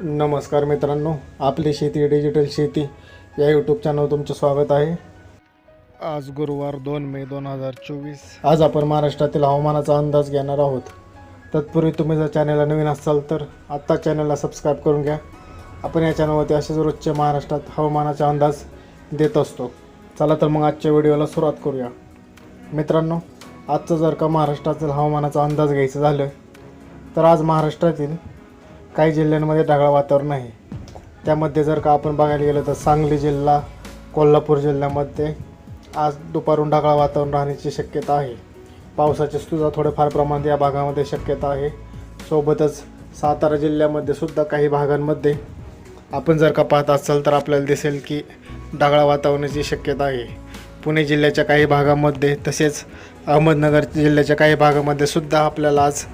नमस्कार मित्रांनो आपली शेती डिजिटल शेती. या यूट्यूब चॅनलवर तुमचं स्वागत आहे. आज गुरुवार दोन मे दोन हजार चोवीस. आज आपण महाराष्ट्रातील हवामानाचा अंदाज घेणार आहोत. तत्पूर्वी तुम्ही जर चॅनलला नवीन असाल तर आत्ता चॅनलला सबस्क्राईब करून घ्या. आपण या चॅनलवरती असेच रोजचे महाराष्ट्रात हवामानाचा अंदाज देत असतो. चला तर मग आजच्या व्हिडिओला सुरुवात करूया. मित्रांनो आजचं जर का महाराष्ट्रातील हवामानाचा अंदाज घ्यायचं झालं तर आज महाराष्ट्रातील काही जिल्ह्यांमध्ये ढगाळ वातावरण आहे. त्यामध्ये जर का आपण बघायला गेलं तर सांगली जिल्हा कोल्हापूर जिल्ह्यामध्ये आज दुपारून ढगाळ वातावरण राहण्याची शक्यता आहे. पावसाचे सुद्धा थोडेफार प्रमाणात या भागामध्ये शक्यता आहे. सोबतच सातारा जिल्ह्यामध्ये सुद्धा काही भागांमध्ये आपण जर का पाहत असाल तर आपल्याला दिसेल की ढगाळ वातावरणाची शक्यता आहे. पुणे जिल्ह्याच्या काही भागामध्ये तसेच अहमदनगर जिल्ह्याच्या काही भागामध्ये सुद्धा आपल्याला आज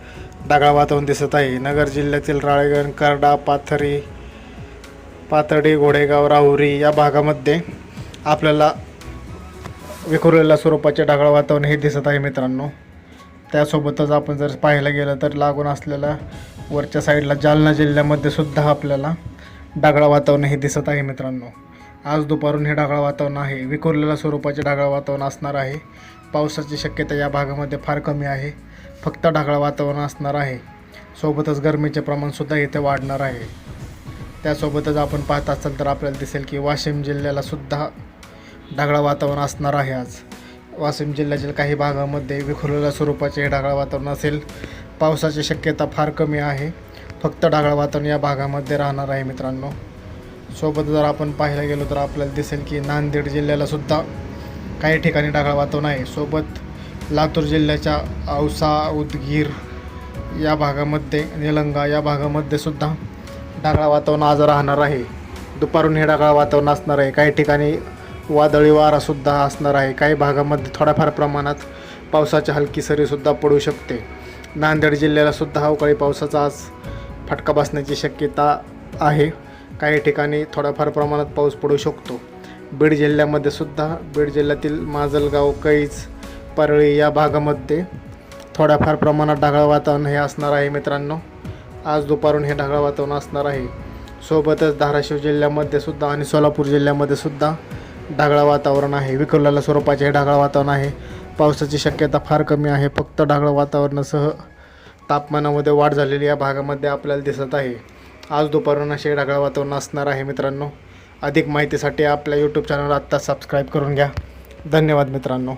ढगाळ वातावरण दिसत आहे. नगर जिल्ह्यातील राळेगण करडा पाथरी पाथर्डी घोडेगाव राहुरी या भागामध्ये आपल्याला विखुरलेल्या स्वरूपाचे ढगाळ वातावरण हे दिसत आहे मित्रांनो. त्यासोबतच आपण जर पाहायला गेलं तर लागून असलेल्या वरच्या साईडला जालना जिल्ह्यामध्ये सुद्धा आपल्याला ढगाळ वातावरण हे दिसत आहे मित्रांनो. आज दुपारून हे ढगाळ वातावरण आहे. विखुरलेल्या स्वरूपाचे ढगाळ वातावरण असणार आहे. पावसाची शक्यता या भागामध्ये फार कमी आहे. फक्त ढगाळ वातावरण असणार आहे. सोबतच गरमीचे प्रमाणसुद्धा इथे वाढणार आहे. त्यासोबतच आपण पाहत असाल तर आपल्याला दिसेल की वाशिम जिल्ह्याला सुद्धा ढगाळ वातावरण असणार आहे आज. वाशिम जिल्ह्यातील काही भागामध्ये विखुरलेल्या स्वरूपाचे हे ढगाळ वातावरण असेल. पावसाची शक्यता फार कमी आहे. फक्त ढगाळ वातावरण या भागामध्ये राहणार आहे मित्रांनो. सोबत जर आपण पाहायला गेलो तर आपल्याला दिसेल की नांदेड जिल्ह्याला सुद्धा काही ठिकाणी ढगाळ वातावरण आहे. सोबत लातूर जिल्ह्याच्या औसा उदगीर या भागामध्ये निलंगा या भागामध्ये सुद्धा ढगाळ वातावरण आज राहणार आहे. दुपारून हे ढगाळ वातावरण असणार आहे. काही ठिकाणी वादळी वारासुद्धा असणार आहे. काही भागामध्ये थोड्याफार प्रमाणात पावसाची हलकी सरीसुद्धा पडू शकते. नांदेड जिल्ह्याला सुद्धा अवकाळी पावसाचा आज फटका बसण्याची शक्यता आहे. काही ठिकाणी थोड्याफार प्रमाणात पाऊस पडू शकतो. बीड जिल्ह्यामध्ये सुद्धा बीड जिल्ह्यातील माजलगाव कैज परळी या भागामध्ये थोड्याफार प्रमाणात ढगाळ वातावरण हे असणार आहे मित्रांनो. आज दुपारून हे ढगाळ वातावरण असणार आहे. सोबतच धाराशिव जिल्ह्यामध्ये सुद्धा आणि सोलापूर जिल्ह्यामध्ये सुद्धा ढगाळ वातावरण आहे. विखुरलेल्या स्वरूपाचे हे ढगाळ वातावरण आहे. पावसाची शक्यता फार कमी आहे. फक्त ढगाळ वातावरणासह तापमानामध्ये वाढ झालेली या भागामध्ये आपल्याला दिसत आहे. आज दुपारून असे ढगाळ वातावरण असणार आहे मित्रांनो. अधिक माहितीसाठी आपल्या यूट्यूब चॅनल आत्ता सबस्क्राईब करून घ्या. धन्यवाद मित्रांनो.